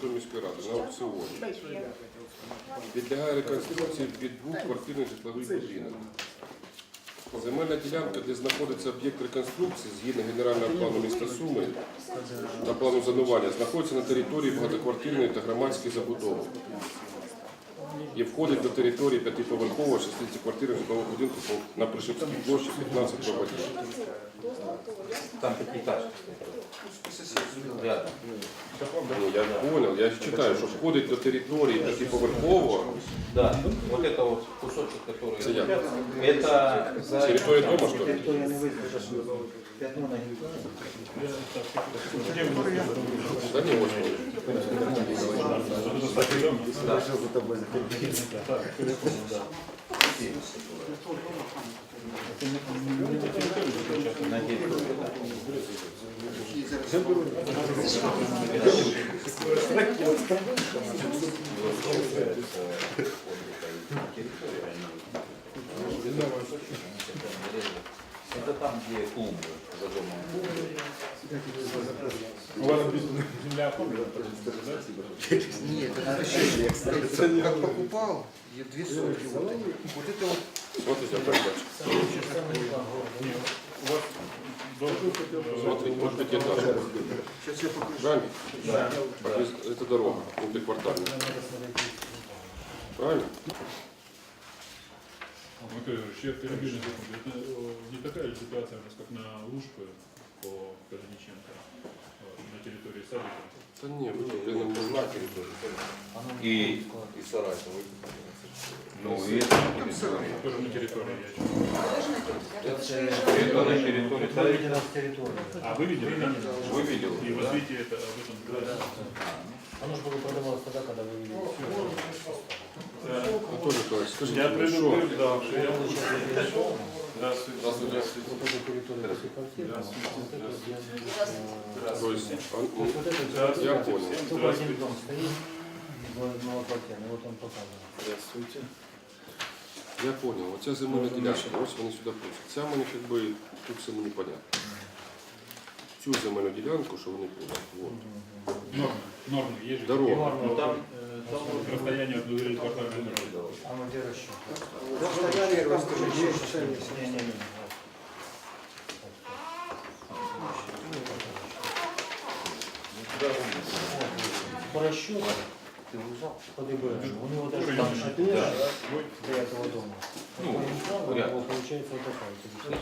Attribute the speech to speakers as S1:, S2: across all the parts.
S1: Сумської міської ради на аукціоні. Підлягає реконструкції під двохквартирний житловий будинок. Земельна ділянка, де знаходиться об'єкт реконструкції згідно генерального плану міста Суми та плану зонування, знаходиться на території багатоквартирної та громадської забудови і входить до території п'ятиповерхового 60-квартирного житлового будинку по- на Пришипській площі 15 проводів.
S2: Там пятиэтажка. Рядом.
S1: Ну, я понял, я читаю, що входить до території п'ятиповерхового
S2: Да, вот это вот кусочек, который...
S1: Це як?
S2: Это за...
S1: територія дома, що ли?
S3: Територія не визначена. П'ятно на гектарі.
S1: Да не, ось воно.
S3: Що за тобою
S2: На территории, Это там, где клумбы за домом.
S4: Нет, это еще как покупал, и две сотки. Вот, они. вот это вот
S1: Вот у тебя передача. Смотри, вот пятиэтажка.
S4: сейчас я покажу.
S1: Правильно? Да. Это дорога, внутриквартальная. Правильно?
S5: Я секунду. Это не такая ситуация, у нас, как на Лужпе по Казаниченко э, на территории садика?
S1: Та ні, ви блин, не знаєте.
S2: И,
S6: И Саратов.
S2: ну, и это
S5: Тоже на территории, я читаю.
S2: это на территории садика.
S3: Виведена з території.
S5: А вы видели?
S2: Вы видел?
S5: И вот видите это об этом.
S3: Воно ж було продавалося тоді, коли вивели.
S1: Анатолій Миколаївич, скажіть,
S5: Я
S1: ну, що?
S5: предупреждал, что я...
S1: Здравствуйте.
S3: Вот эта территория пятиквартирная, вот это где, э,
S1: То есть, а, ну,
S3: вот это
S1: я понял.
S3: Только один дом стоит, малоквартирный, вот он показывает.
S1: Я понял. Оця земельна ділянка, ось вони сюди пишуть. Ця мені як би тут все мені понятно. Цю земельну ділянку, що вони пишуть. Вот.
S5: Нормы, нормы есть же.
S1: Дорога.
S5: Ну, там, э, там расстояние от двери до дороги.
S3: А ну где расчет?
S4: Расстояние, расскажи,
S3: Не-не-не. По расчету, по ДБР, у него даже там
S2: Да.
S3: до этого дома.
S2: Ну, ряд.
S3: получается вот такая территория.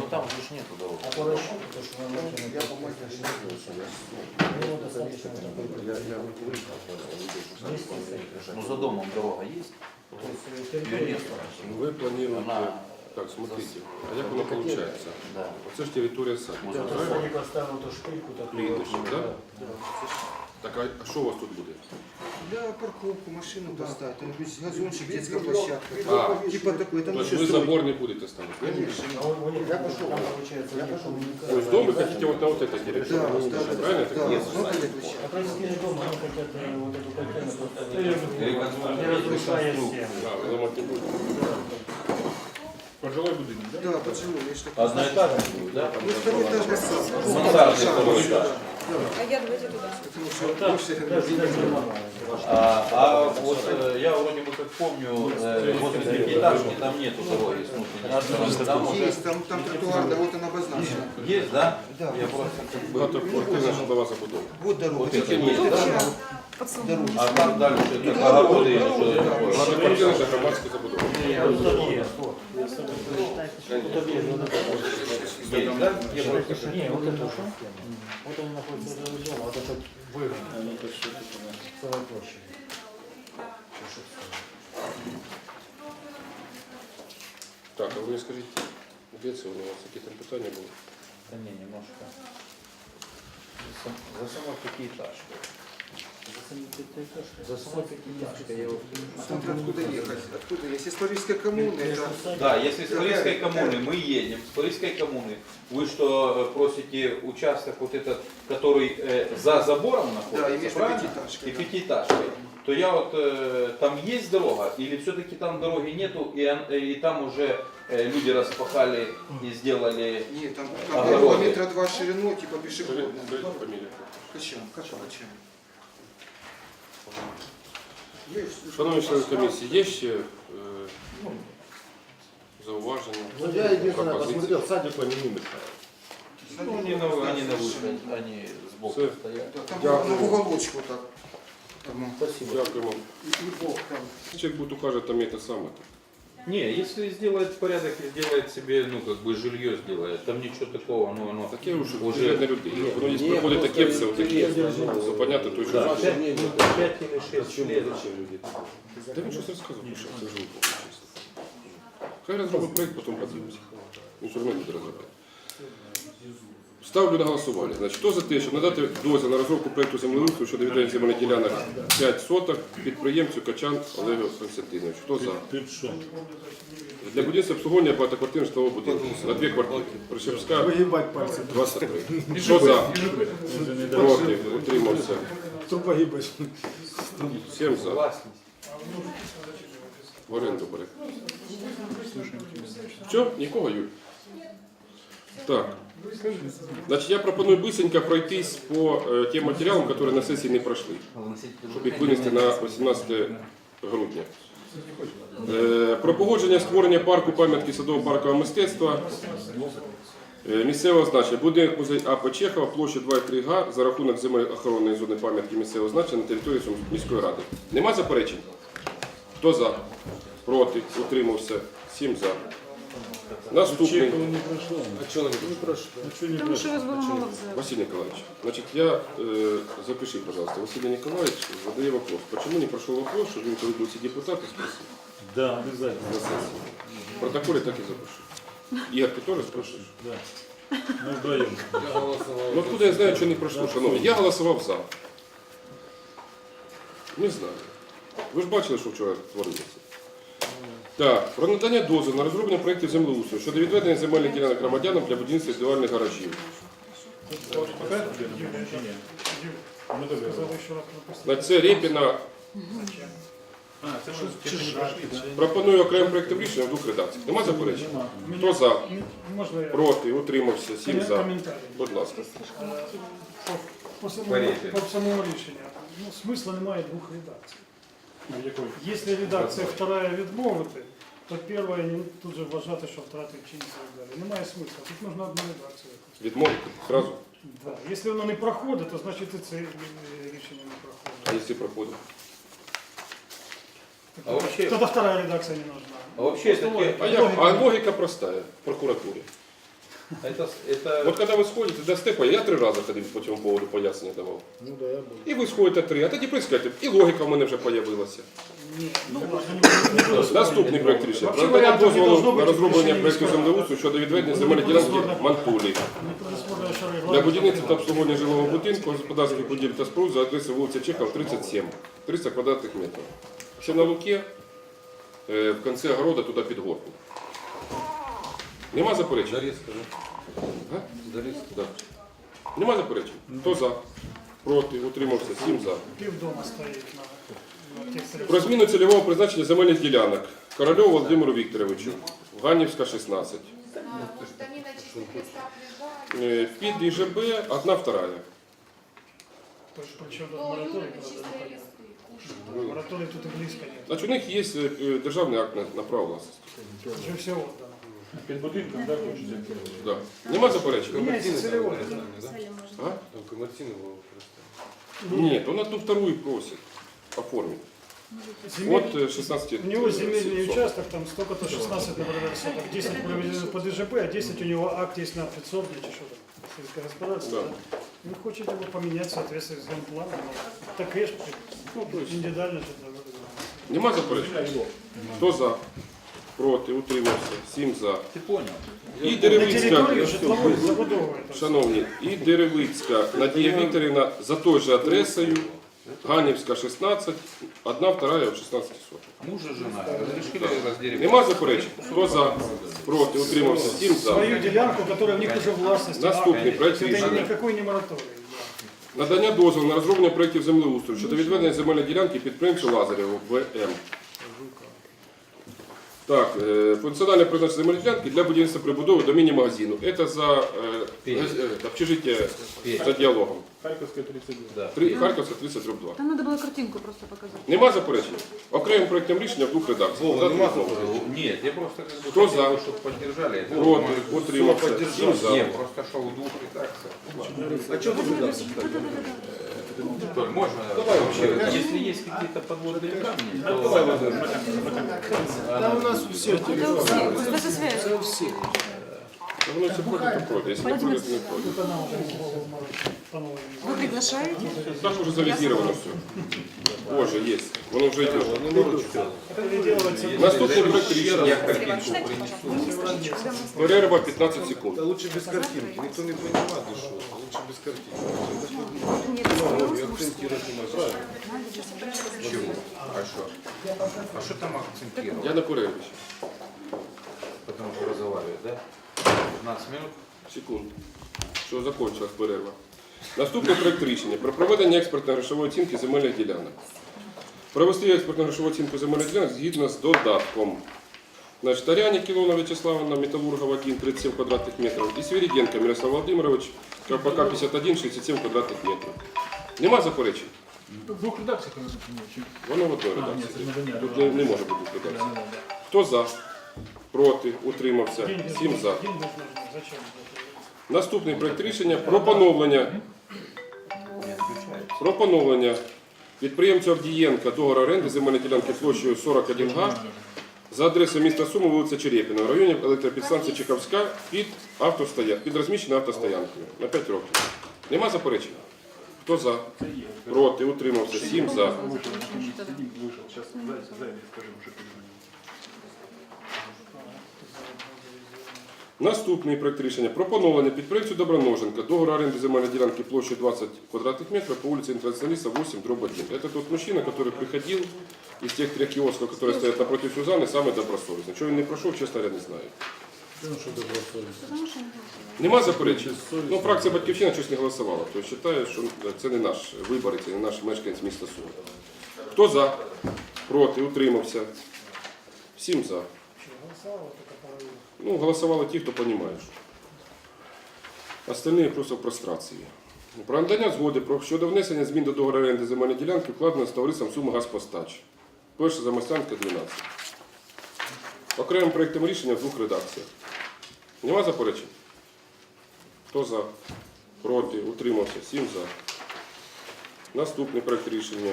S2: Ну там же ж нету дороги.
S3: А по расчету, то, что нам нужно, я по у него достаточно такой
S2: Ну за домом дорога есть?
S3: То есть
S2: Ее нет.
S1: Ну, Ви плануєте,
S2: Она,
S1: так, смотрите, а як воно виходить?
S2: да.
S1: Оце ж територія садку,
S2: Можно
S3: Вот
S1: правильно?
S3: Соник оставил эту шпильку такую.
S1: Плиточек, да? Так, а а що у вас тут буде?
S4: Для парковку машину поставить, там есть газончик, детская площадка.
S1: А.
S4: Типа такой, там
S1: Тобто
S4: еще
S1: ви
S4: строить.
S1: забор не будете ставити? ні?
S4: Конечно.
S3: А у- у них там получается, у них коммуникация.
S1: То есть дом вы хотите вот на вот этой
S4: Да,
S1: территории?
S4: да, да,
S1: Правильно?
S4: да,
S1: я так
S4: да,
S1: понимаю?
S4: много лет
S3: А
S4: площадка.
S3: производители дома, они хотят э, вот эту контейнер просто
S2: Реконструкция.
S3: не разрушая всем.
S1: Да, ви ламати не будете.
S5: Пожилой будинок, да?
S4: Да, пожилой, есть такой.
S2: Одноэтажный будет, да?
S4: Ну, второй этаж на самом.
S2: Мансардный второй этаж.
S7: А я давайте туда.
S4: Потому что больше
S3: Даже даже нормально.
S2: А, а вот э, я вроде бы как помню, э, возле пятиэтажки там нету дороги с внутренней стороны. Там уже
S4: есть, там, там тротуар, да, вот он обозначен.
S2: есть, да?
S4: Да.
S2: Я просто...
S1: Багатоквартирна житлова забудова.
S4: Вот дорога.
S2: Вот это
S4: Тільки
S2: есть.
S4: вот
S7: Общая
S4: дорога.
S7: подсобка.
S2: А там дальше это огороды или что это такое?
S1: Багатоквартирна та громадська забудова.
S3: Вот тут есть, вот. Тут есть вот это вот.
S2: Есть, да?
S3: Не, вот это что? Вот они находятся возле дома, вот это выгодно. Целая площадь.
S1: Так, а ви мені скажіть, де це у вас які там питання були?
S2: Да не, немножко. За сам- За самой пятиэтажкой. За самой пятиэтажкой. Я вот...
S4: Смотря откуда ехать. Откуда? Если с Парижской коммуны, это...
S2: Да, если с Парижской коммуны мы едем, с Парижской коммуны, вы что э, просите участок вот этот, который э, за забором
S4: Да, и
S2: находится,
S4: между
S2: правильно?
S4: пятиэтажкой,
S2: И
S4: да.
S2: пятиэтажкой, то я вот, э, там есть дорога, или все-таки там дороги нету, и, он- и там уже э, люди распахали и сделали...
S4: Нет, там,
S2: А,
S4: там было
S2: дороги.
S4: метра два шириной, типа
S1: Скажіть,
S4: пешеходная.
S1: скажіть фамілію.
S4: Качан, качан, качан.
S1: Шановні члени комісії, є ще е, зауваження?
S3: Ну, я единственное
S1: пропозиції?
S3: посмотрел, садик они не мешают.
S2: Ну, они на, они на выходе, они сбоку
S1: Всё.
S2: стоят.
S4: Да, Там
S1: Дякую.
S4: на уголочку так. Там,
S3: Спасибо.
S1: Дякуємо. Чоловік буде каже, там є те саме.
S2: Не, если сделает порядок и сделает себе, ну, как бы жилье сделает, там ничего такого, ну, оно...
S1: Таке вже
S2: Уже-
S1: вже не людей. Воно є приходить таке все, отаке. Зупиняти той, що
S2: Да. 5, или 6 лет.
S1: Та він щось розказував, що це чесно. Хай розробить проєкт, потім подивимося. Він все одно буде розробляти. Ставлю на голосування. Значить, хто за те, щоб надати дозвіл на розробку проєкту землеустрою щодо відведення земельних ділянок 5 соток підприємцю Качан Олегу Константиновичу? Хто за?
S5: Тут що?
S1: Для будівництва обслуговування багатоквартирного житлового будинку. На дві квартири. Пришепська
S3: Выгибать пальцы.
S1: 23. Що за? Проти. Утримався.
S3: Кто погибать?
S1: 7 за. В оренду бере. Що? Нікого, Юль? Так. Значить, я пропоную быстренько пройтись по е, тим матеріалам, які на сесії не пройшли, щоб їх винести на 18 грудня. Е, Про погодження створення парку пам'ятки садово-паркового мистецтва е, місцевого значення. Будинок музей А.П. Чехова, площа 2,3 га за рахунок земель зони пам'ятки місцевого значення на території міської ради. Нема заперечень? Хто за? Проти? Утримався? Сім за. Наступний.
S5: не пройшло.
S1: А чого не пройшло?
S5: А чого не
S7: Тому що
S5: пройшло?
S7: вас було мало взяв.
S1: Василий Николаевич, значит, я, э, запиши, пожалуйста, Василий Николаевич задает вопрос. Почему не прошел вопрос, чтобы он, когда будете депутаты, спросил
S5: Да, обязательно.
S1: на сессии? В протоколе так и запишу. Игорь, ты тоже спросишь?
S5: Да. Мы вдвоем.
S1: Ну откуда я знаю, что не прошло, шановні? Я голосував за. Не знаю. Ви ж бачили, що вчора творилося. Так, про надання дозволу на розроблення проєктів землеустрою щодо відведення земельних ділянок громадянам для будівництва індивідуальних гаражів. На це Рєпіна пропоную окремим проєктом рішення в двох редакціях. Нема заперечень? Хто за? Проти, утримався, сім за. Будь ласка.
S6: По, самому, по самому рішенню. Ну, смисла немає двох редакцій.
S5: А?
S6: Якщо редакція вторая відмовити, то перша тут же вважати, що втратив чинність і так далі. Немає смисла. Тут можна одну редакцію.
S1: Відмовити зразу.
S6: Да. Якщо воно не проходить, то значить і це е, рішення не
S1: А
S6: проходить.
S1: якщо проходить?
S2: А вообще,
S6: Тоді вторая редакція не нужна.
S2: а вообще это,
S1: А, як? а логіка простая в прокуратурі.
S2: это, это,
S1: От коли ви сходите до степа, я три рази ходив по цьому поводу пояснення давав.
S3: Ну да, я был.
S1: І ви сходите три, а тоді прискайте. І логіка в мене вже з'явилася.
S6: Ні, ну, не, не, не,
S1: Наступний проект рішення.
S6: Вообще
S1: Про надання
S6: варіантів не должно
S1: дозволу на
S6: бути
S1: розроблення
S6: рішення
S1: проєкту
S6: міської ради.
S1: землеустрою щодо відведення земельної ділянки Мантулі.
S6: не предусмотрено, що регламент.
S1: Для будівництва та обслуговування жилого будинку, господарських будівель та споруд за адресою вулиця Чехова, 37, 300 квадратних метрів. Ще на Луке, е, в кінці огорода туди під горку. Нема заперечень? Га? Да. Нема заперечень? Хто за? Проти, утримався, 7 за.
S6: Півдома стоїть на, на тих
S1: Про
S6: средствах.
S1: зміну цільового призначення земельних ділянок. Корольову Володимиру Вікторовичу, Ганівська, 16.
S8: Может, они на чистых местах лежали?
S1: Е, Під ІЖБ, одна вторая.
S6: Причем тут
S8: Ну,
S6: мораторий,
S8: люди
S6: правда,
S8: чистые
S6: не
S8: листы.
S6: понятно. Мораторий тут и близко нет.
S1: Значить, у них є е, державний акт на, на право власності.
S6: Уже все отдано.
S5: Під будинком, так, хочете?
S1: Да. Нема заперечень?
S6: Меняется целевое.
S1: А? Нет, он одну вторую просит оформить.
S6: Земель-
S1: Вот э, 16
S6: У него
S1: э,
S6: земельный участок, там столько-то 16, например, соток. 10 проведено под ИЖБ, а 10 у него акт есть на подсобник, что там, сельское господарство.
S1: Да.
S6: да. Он хочет его поменять в соответствии с генпланом. Так конечно,
S1: Ну, то есть,
S6: индивидуально же это
S1: нема заперечень? Хто за? Проти, утримався, 7 за.
S2: ты понял.
S1: І Деревицька, шановні, і Деревицька Надія Вікторівна за той же адресою, Ганівська, 16, одна вторая от 16 соток.
S2: Муж и жена.
S1: Нема заперечень? Хто за? Проти, утримався, 7 за.
S6: Свою делянку, которая в них уже властность.
S1: Наступний проект
S6: Это
S1: рішення.
S6: никакой не мораторий.
S1: Надання дозволу на розроблення проєктів землеустрою щодо відведення земельної ділянки підприємцю Лазарєву ВМ. Так, е, функціональне призначення земельної ділянки для будівництва прибудови до міні-магазину. Це за е, газ- е, общежиття за діалогом.
S5: Харьковская 32.
S2: Да.
S1: Три- Харківська 30 дроб 2.
S7: Там надо было картинку просто показать.
S1: Нема заперечень? Окремим проєктом рішення в двох редакціях.
S2: Вова, нема
S1: Задати
S2: такого? Нет, я просто как бы
S1: Кто
S2: хотел,
S1: за?
S2: чтобы поддержали. это.
S1: Проти, утримався, сім за.
S2: Не, просто шел в двух редакциях.
S4: А что тут редакция?
S2: Толь, можно? Давай вообще. Если есть какие-то подводные камни, то...
S3: Там у нас у
S7: Это у всех.
S3: У.
S1: Воно все проти, то проти. Якщо не
S7: Вы приглашаете?
S1: Так уже завизировано все. Боже, есть. Воно вже йде. Наступний проект рішення.
S2: Принесу.
S1: Перерва 15 секунд.
S4: Да лучше без картинки. Никто не понимает, что. Лучше без картинки.
S7: Нет,
S4: И акцентировать не можно.
S2: Почему? А что? А что там акцентировать?
S1: Я на перерві.
S2: Потому что разговаривают, да? 15 минут?
S1: Секунд. Що закончилась перерва. Наступний проект рішення про проведення експертно-грошової оцінки земельних ділянок. Провести експертно-грошову оцінку земельних ділянок згідно з додатком. Значить, Таряні Кілона Вячеславовна, Металургова 1, 37 квадратних метрів. І Свириденко Мирослав Володимирович, КПК 51, 67 квадратних метрів. Нема заперечень?
S5: В двух редакциях оно не.
S1: Воно в одній
S5: А, ні,
S1: редакції. Тут не, не може бути
S5: Да,
S1: редакції.
S5: да, да.
S1: Хто за? Проти? Утримався? Сім за. Наступний проект рішення про поновлення, про поновлення підприємцю Авдієнка договору оренди земельної ділянки площею 41 га за адресою міста Суми, вулиця Черепіна, в районі електропідстанції Чекавська під, автостоя... під розміщеною автостоянкою на 5 років. Нема заперечень? Хто за? Проти? Утримався? 7 за.
S5: Вышел, сидим, вышел. Сейчас займи, скажем, что перезвонил.
S1: Наступний проект рішення про поновлення підприємцю Доброноженка договору оренди земельной ділянки площадью 20 квадратных метров по улице Интернационалиста 8, дробь 1. Это тот мужчина, который приходил из тех трех киосков, которые стоят напротив Сюзанны, самый добросовестный. Чего он не прошел, честно говоря, не знаю.
S7: Потому что
S1: Нема заперечень? Ну, фракція Батьківщина щось не голосувала. То вважає, що це не наш виборець, це не наш мешканець міста Суми. Хто за? Проти? Утримався? Всім за.
S6: Голосовала только половина.
S1: Ну, голосували ті, хто розуміє. Остальні просто в прострації. Про надання згоди про щодо внесення змін до договору оренди земельної ділянки вкладено з товариством Суми Газпостач. Перша замостянка 12. Окремим проєктом рішення в двох редакціях. Нема заперечень? Хто за? Проти? Утримався? Сім за. Наступний проєкт рішення.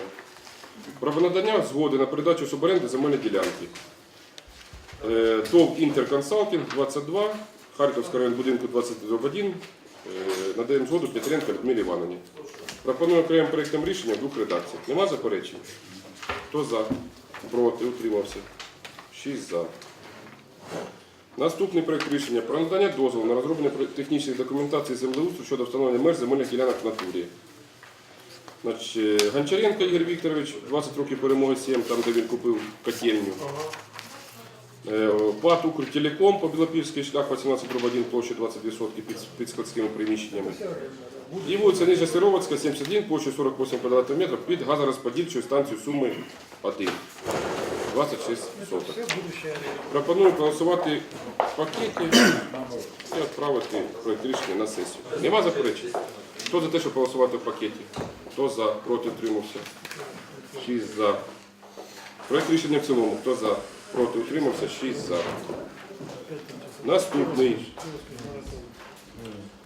S1: Про надання згоди на передачу суборенди земельної ділянки. Е, ТОВ Інтерконсалтинг 22, Харківський район будинку 21, е, надаємо згоду Петренко Людмилі Івановні. Пропоную окремим проєктом рішення в двох редакціях. Нема заперечень? Хто за? Проти? Утримався? 6 за. Наступний проєкт рішення про надання дозволу на розроблення технічних документацій землеустрою щодо встановлення меж земельних ділянок в натурі. Значить, е, Гончаренко Ігор Вікторович, 20 років перемоги 7, там де він купив котельню. Е, ПАТ «Укртелеком» по Білопільський шлях 18 дроб 1 площі 22 сотки під, під складськими приміщеннями. І вулиця Нижня Сировацька, 71, площі 48 квадратних метрів під газорозподільчою станцією Суми 1. 26 соток. Пропоную проголосувати в пакеті і відправити проєкт рішення на сесію. Нема заперечень? Хто за те, щоб голосувати в пакеті? Хто за? Проти утримався? 6 за. Проєкт рішення в цілому. Хто за? Проти утримався? 6 за. Наступний.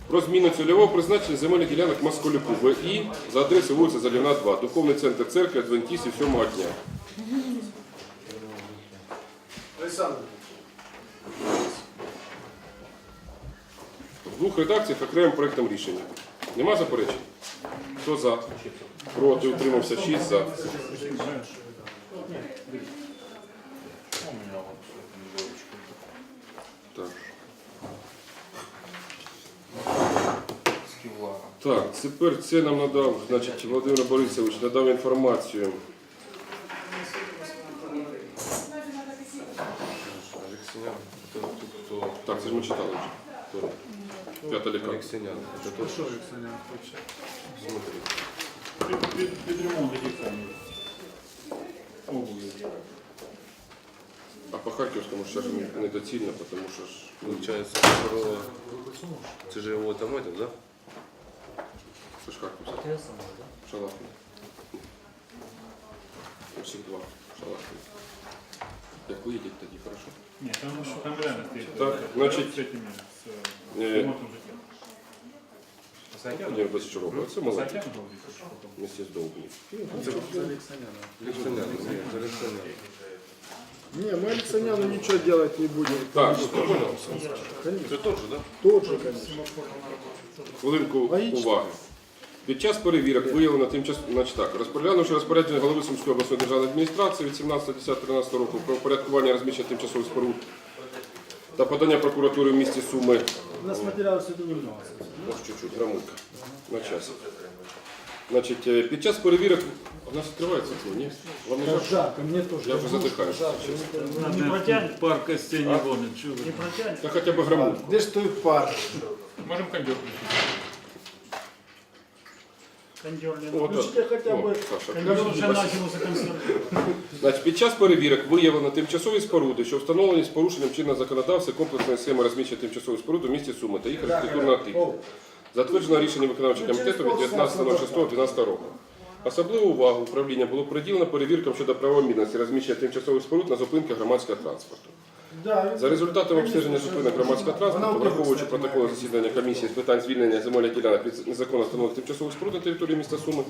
S1: Про зміну цільового призначення земельних ділянок Москалюку ВІ за адресою вулиця Залівна 2, Духовний центр церкви Адвентістів 7 дня.
S3: Александр,
S1: В двох редакціях окремим проєктом рішення. Нема заперечень? Хто за? Проти утримався 6 за.
S2: У меня вот девочка.
S1: Так.
S2: С кевларом.
S1: Так, тепер це нам надав, значить, Володимир Борисович надав інформацію.
S4: Алексеян, это тут кто?
S1: Так, це ж ми читали вже. П'ята лікарня.
S4: Алексенян. Это
S6: Ну що Олександр хоче?
S4: Смотри.
S5: Під, під, під ремонт таких самих. Обуви.
S1: А по Харківському ще ж не- недоцільно, тому що ж
S4: Получается, второго... Ты же его там этот, да?
S1: це ж Харківська.
S3: Те саме, да?
S1: Шалахний. Усіх два. Шалахний. Як виїдуть тоді, хорошо?
S5: Ні, там, там реально стоїть.
S1: Так, значить,
S5: з этими, з
S1: Е.
S5: е, ремонтом життя.
S1: Ні, без чого. Це молодець.
S5: Сатян говорить, що потім.
S1: Вместе з Довбнів.
S4: Алексенян. нет, Алексенян.
S9: Не, мы Алексаняну ничего делать не будем.
S1: Так, що понял?
S4: Ты тот же, да?
S9: Тот же, конечно.
S1: Хвилинку
S9: Логічно.
S1: уваги. Під час перевірок виявлено тимчасово, значить так, розпорядивши розпорядження голови Сумської обласної державної адміністрації від 17.10.13 року про упорядкування розміщення тимчасових споруд та подання прокуратури в місті Суми,
S9: У нас сегодня немного.
S1: ось чуть-чуть, грамулька, на час. Значить, е, під час перевірок, у нас відкривається це, ні? Вам не жарко?
S9: жарко, мне тоже.
S1: Я вже задихаюся.
S6: Не протягнет?
S3: Пар костей не гонит, чего
S6: Не протягнет?
S1: Та хоча б грамульку.
S9: Где ж той пар?
S5: Можемо кондьор включити.
S1: О. Саша,
S6: Кондер вже.
S1: Значить, під час перевірок виявлено тимчасові споруди, що встановлені з порушенням чинного законодавства комплексної схеми розміщення тимчасових споруд у місті Суми та їх архітектурного типу. Затверджено рішення виконавчого комітету від 19.06.12 року. Особливу увагу управління було приділено перевіркам щодо правомірності розміщення тимчасових споруд на зупинках громадського транспорту. За результатами обстеження зупинок громадського транспорту, враховуючи протоколи засідання комісії з питань звільнення земельних ділянок від незаконно встановлених тимчасових споруд на території міста Суми,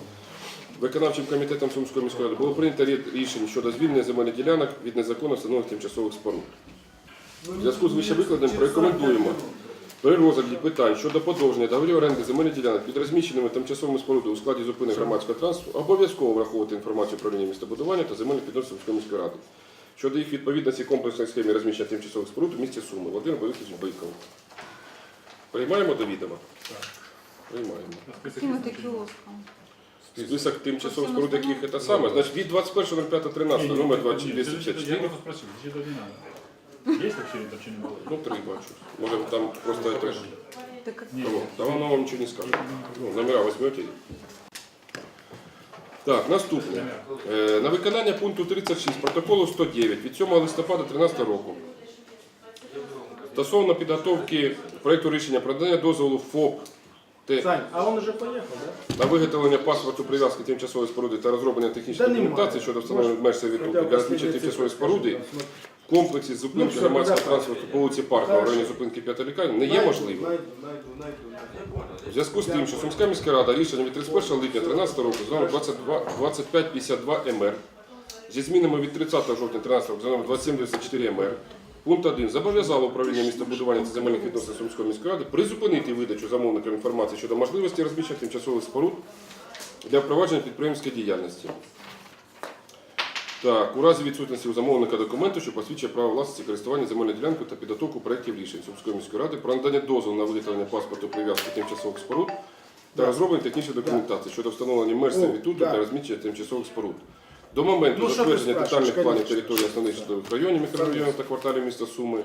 S1: виконавчим комітетом Сумської міської ради було прийнято ряд рішень щодо звільнення земельних ділянок від незаконно встановлених тимчасових споруд. В зв'язку з вищевикладеним порекомендуємо при розгляді питань щодо подовження договорів оренди земельних ділянок під розміщеними тимчасовими спорудами у складі зупинок громадського транспорту обов'язково враховувати інформацію управління містобудування та земельних відносин Сумської міської ради щодо їх відповідності комплексної схемі розміщення тимчасових споруд у місті Суми. Володимир Борисович Биков. Приймаємо до відома? Приймаємо.
S7: Каким это киоском?
S1: Список тимчасових споруд, яких це саме. Значить, від 21.05.13, номер
S5: Ні,
S1: 254.
S5: Я просто спросил, зачитать не надо. Есть вообще это вообще не было?
S1: Ну, три бачу. Може там просто это...
S7: Так как
S1: Кого? Да воно вам нічого не скаже. Ну, номера возьмете. Так, наступне. Е, На виконання пункту 36 протоколу 109 від 7 листопада 2013 року стосовно підготовки проєкту рішення про надання дозволу ФОП Т
S9: Сань, а он уже поехал, да?
S1: на виготовлення паспорту прив'язки тимчасової споруди та розроблення технічної
S9: Та немає.
S1: документації щодо встановлення меж сервітуту для розміщення тимчасової споруди в комплексі
S9: Ну,
S1: зупинки
S9: все,
S1: громадського транспорту по вулиці Паркова в районі зупинки 5 лікарні не є можливим.
S9: Найду, найду, найду, найду.
S1: У зв'язку з тим, що Сумська міська рада рішення від 31 липня 2013 року з номер 22 2552 МР зі змінами від 30 жовтня 2013 року за номер 2794 МР пункт 1 зобов'язало управління містобудування та земельних відносин Сумської міської ради призупинити видачу замовникам інформації щодо можливості розміщення тимчасових споруд для впровадження підприємської діяльності. Так, у разі відсутності у замовника документу, що посвідчує право власності користування земельною ділянкою та підготовку проєктів рішень Сумської міської ради про надання дозволу на виготовлення паспорту прив'язки тимчасових споруд та розроблення технічної документації щодо встановлення меж сервітуту та розміщення тимчасових споруд. До моменту
S9: Ну, що ти
S1: затвердження
S9: спрашуєш,
S1: детальних планів
S9: конечно.
S1: території основних житлових районів, мікрорайонів та кварталів міста Суми,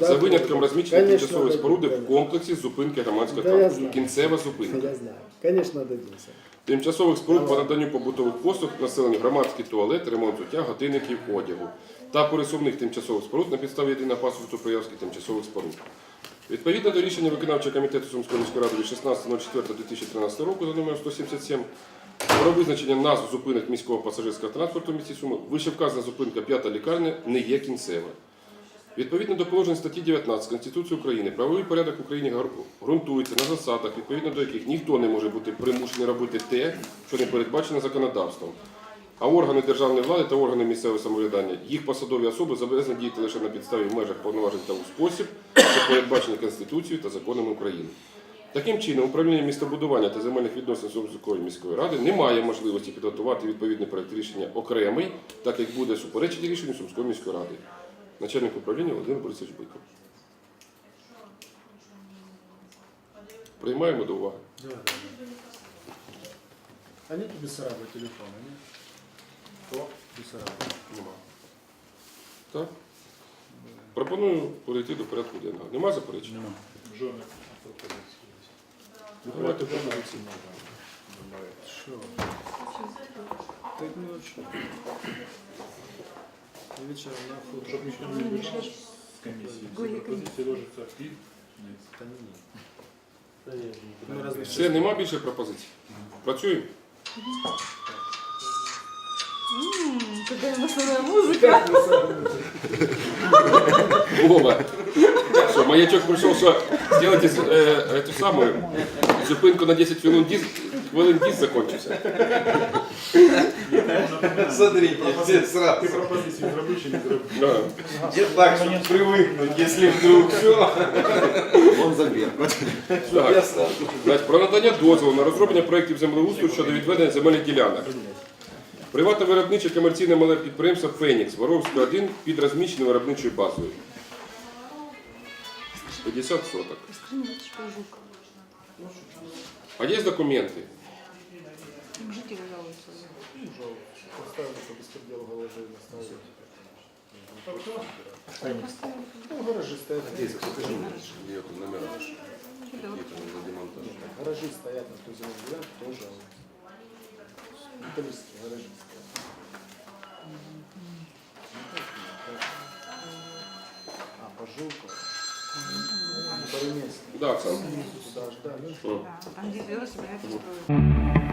S1: за винятком розміщення
S9: Конечно,
S1: тимчасової
S9: дадим,
S1: споруди в комплексі зупинки громадського
S9: Да, я
S1: транспорту.
S9: знаю.
S1: Кінцева зупинка.
S9: Я знаю. Конечно, дадимся.
S1: Тимчасових споруд по наданню побутових послуг населенню громадський туалет, ремонт взуття, годинників, одягу та пересувних тимчасових споруд на підставі єдиного паспорту проявки тимчасових споруд. Відповідно до рішення виконавчого комітету Сумської міської ради від 16.04.2013 року за номером 177 про визначення назв зупинок міського пасажирського транспорту в місті Суми, вище вказана зупинка п'ята лікарня не є кінцева. Відповідно до положень статті 19 Конституції України, правовий порядок в Україні ґрунтується на засадах, відповідно до яких ніхто не може бути примушений робити те, що не передбачено законодавством. А органи державної влади та органи місцевого самоврядування, їх посадові особи зобов'язані діяти лише на підставі в межах повноважень та у спосіб, що передбачені Конституцією та законами України. Таким чином, управління містобудування та земельних відносин Сумської міської ради не має можливості підготувати відповідний проект рішення окремий, так як буде суперечити рішенню Сумської міської ради. Начальник управління Володимир Борисович Биков. Приймаємо до уваги.
S9: Да. А нету Бессарабова телефона, нет? Кто? Бессарабова.
S1: Нема. Так? Пропоную перейти до порядку денного. Нема заперечень?
S5: Нема. жодних.
S1: Ну, Давайте пропозиції.
S3: Що? Так ну що? Вечером на фото.
S5: Щоб ніхто не вибирав з комісії. Всі пропозиції ложаться під низ.
S3: Та ні.
S9: Та є ж
S3: Ми
S9: нікуди.
S3: разних
S1: Все, нема більше пропозицій. Працюємо?
S7: М, Какая эмоциональная музыка.
S1: Вова. Що, маячок прийшов, що зробити е, цю саму зупинку на 10 хвилин диск, хвилин диск закончився.
S8: Смотрите, все
S5: Ти
S8: сразу.
S5: пропозиції зроби чи не зроби.
S1: Да.
S8: Где так, чтобы привыкнуть, если вдруг все, он.
S1: Так. Значить, про надання дозволу на розроблення проєктів землеустрою щодо відведення земельних ділянок. Приватне виробниче комерційне мале підприємство Фенікс, Воровська 1 під розміщеною виробничою базою. 50 соток.
S7: Скажи мне, это что жук?
S1: А є документи?
S7: Там жители жалуются.
S9: Поставили, що безпреділ гаражі не ставили.
S7: Поставили.
S9: Ну, гаражі стоять. Гаражі стоять на ту земельну ділянку, теж. Металлические гаражі стоять. А, по жилку. Пару месяцев.
S1: Да, Оксана.
S9: Туда ждали.
S1: Що?
S7: Да, там где велосипед строят.